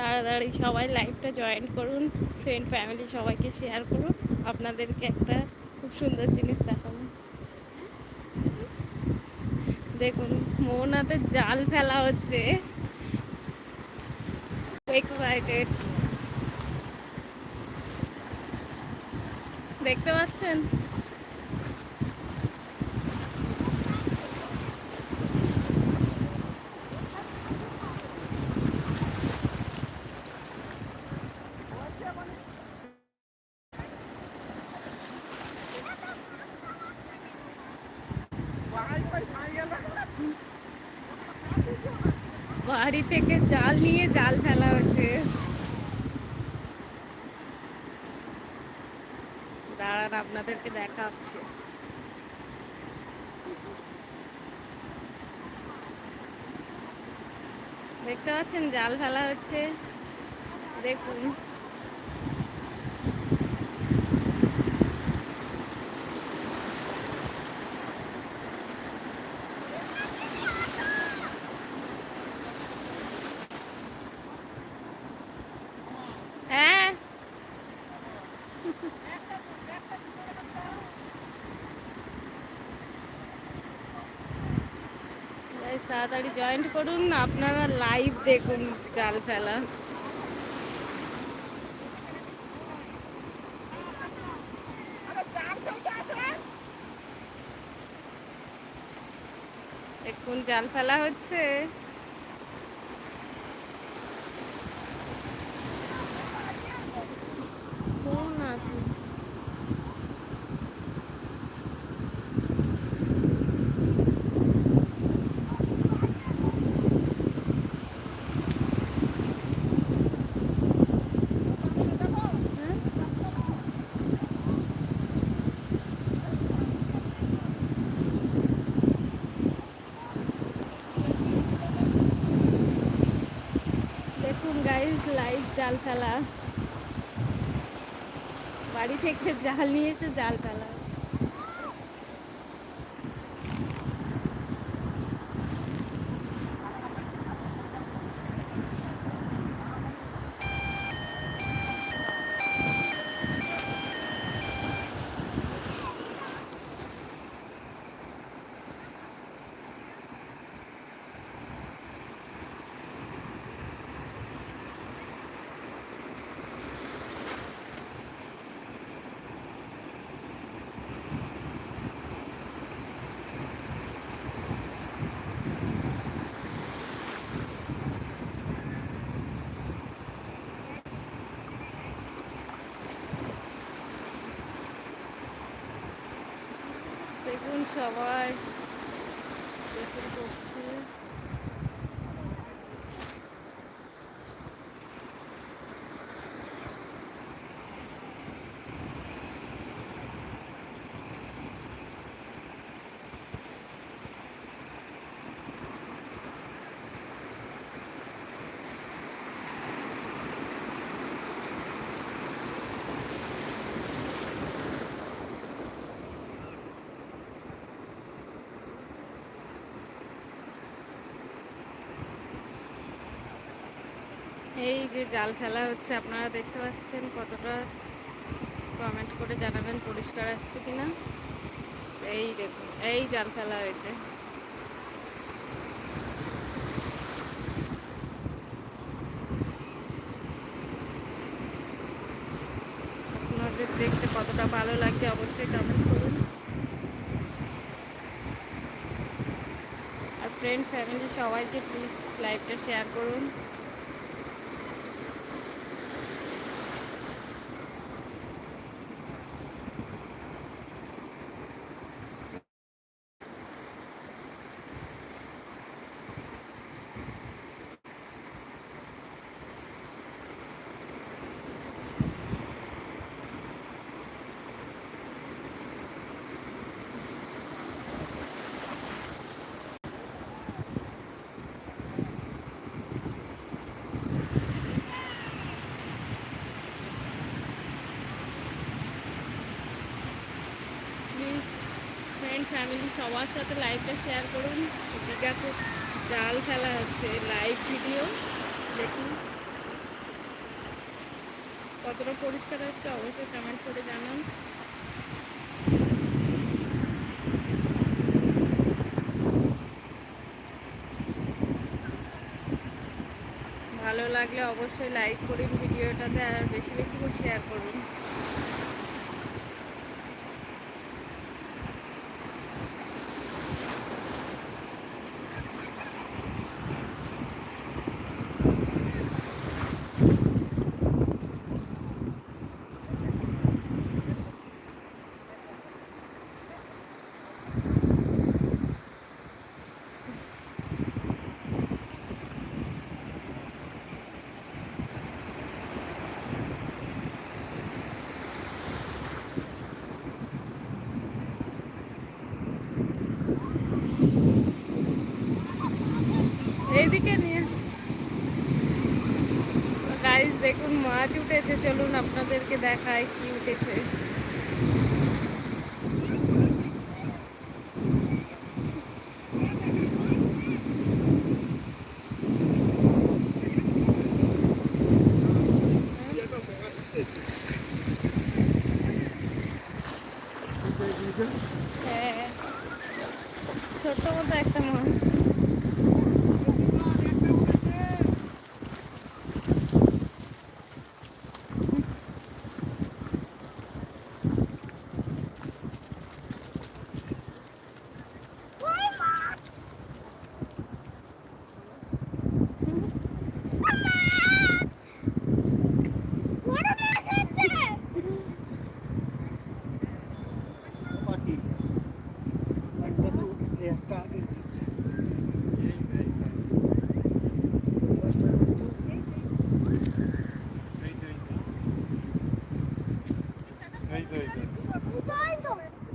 তাড়াতাড়ি সবাই লাইভটা জয়েন করুন ফ্রেন্ড ফ্যামিলি সবাইকে শেয়ার করুন, আপনাদেরকে একটা খুব সুন্দর জিনিস দেখাবো। দেখুন, মোহনাতে জাল ফেলা হচ্ছে। এক্সাইটেড দেখতে পাচ্ছেন? বাড়ি থেকে জাল নিয়ে জাল ফেলা হচ্ছে। দাঁড়ান, আপনাদেরকে দেখাচ্ছে। দেখতে পাচ্ছেন? জাল ফেলা হচ্ছে। দেখুন হ্যাঁ Guys, তাড়াতাড়ি জয়েন্ট করুন আপনারা লাইভ দেখুন জাল ফেলা। এখন জাল ফেলা হচ্ছে কোন আছে হ্যাঁ? দেখুন গাইস লাইভ জাল ফেলা বাড়ি থেকে জাল নিয়ে এসে জাল ফেলা দেখুন সবাই এই যে জাল খেলা হচ্ছে, আপনারা দেখতে পাচ্ছেন কতটা কমেন্ট করে জানাবেন, পরিষ্কার আসছে কিনা? এই দেখুন, এই জাল খেলা হয়েছে। আপনাদের দেখতে কতটা ভালো লাগছে অবশ্যই কমেন্ট করুন। আর ফ্রেন্ড ফ্যামিলি সবাইকে প্লিজ লাইভটা শেয়ার করুন প্লিজ ফ্রেন্ড ফ্যামিলি সবার সাথে লাইভটা শেয়ার করুন দীঘাতে জাল খেলা হচ্ছে লাইভ ভিডিও দেখুন। কতটা পরিষ্কার আসছে অবশ্যই কমেন্ট করে জানান। ভালো লাগলে অবশ্যই লাইক করুন ভিডিওটাতে আর বেশি বেশি করে শেয়ার করুন। এইদিকে নিয়ে। দেখুন মাছ উঠেছে। চলুন আপনাদেরকে দেখায় কি উঠেছে হ্যাঁ ছোট্ট মতো একটা মাছ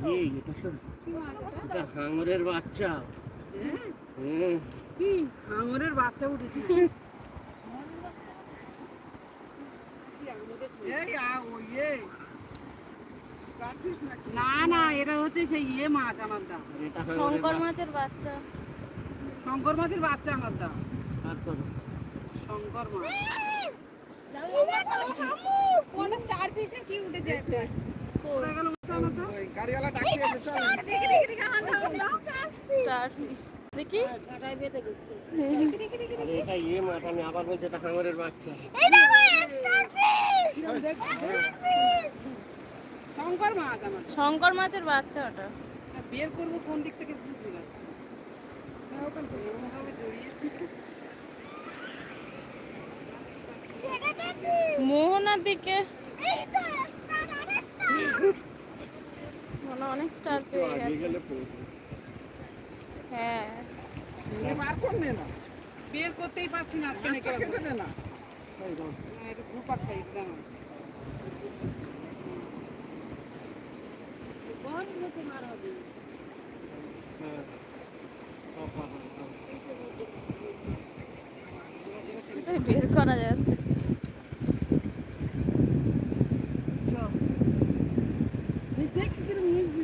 এই, এটা সব- এটা হাঙরের বাচ্চা। হুম, কি? হাঙরের বাচ্চা উঠেছে। ইয়ে। না না এটা হচ্ছে সেই ইয়ে মাছ আমার দাম। শঙ্কর মাছের বাচ্চা। শঙ্কর মাছের বাচ্চা আমার দাম। শঙ্কর মাছ। কোথায় গেল মাছটা আমার দাম? স্টার ফিশ দেখি এটা ইয়ে মাছ আমি আবার বলছি এটা হাঙরের বাচ্চা শঙ্কর মাছ আমার। শঙ্কর মাছের বাচ্চা ওটা। বের করব কোন দিক থেকে বুঝতে পারছি জড়িয়ে। মোহনার দিকে। মনে হয় অনেক স্টার পেয়ে গেছে গেলে পড়বে। হ্যাঁ বের করতেই পারছি না আজকে। এই দাও। না, এটা গ্রুপ আটকাই দিলাম আমি। কোন মুখে মার হবে? হ্যাঁ। বের করা যাচ্ছে চল। এই দেখ কি কিরম মিলছে।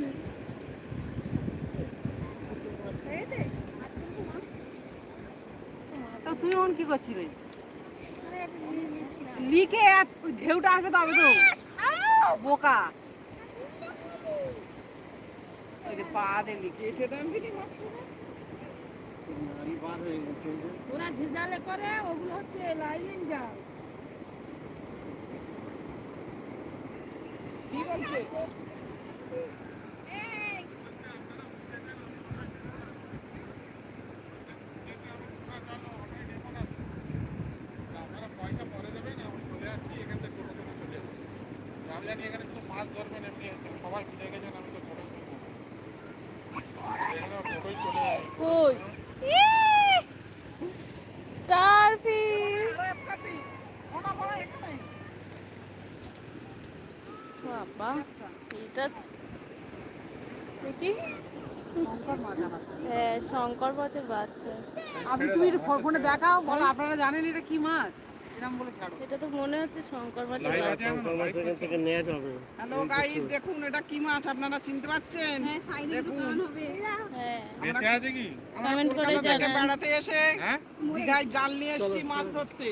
তা তুই ওন কি করছিলি লিখে ঢেউটা আসবে তবে তো। বোকা। ওই পা দে লিখে। ওরা ঝিঝালে করে ওগুলো হচ্ছে লাইলিং জাল কি বলছে আপনারা পয়সা পরে দেবেন আমি চলে যাচ্ছি এখান থেকে টোটো করে চলে যাব আমি জানি এখানে শুধু মাছ ধরবেন এমনি হচ্ছে সবাই মিলে গেছেন আমি তো টোটো করব। চলে কই? স্টার ফিশ বাবা এটা দেখি। হ্যাঁ শঙ্কর মাছের বাচ্চা। আপনি তুমি ফোনে দেখাও বলো আপনারা জানেন এটা কি মাছ? এটা তো মনে হচ্ছে শঙ্কর মাছের থেকে নেওয়া যাবে হ্যালো গাইস দেখুন এটা কি মাছ আপনারা চিনতে পারছেন দেখুন। হ্যাঁ। বেঁচে আছে কি? আমরা করে জানান। বেড়াতে এসে হ্যাঁ? জাল নিয়ে এসেছি মাছ ধরতে।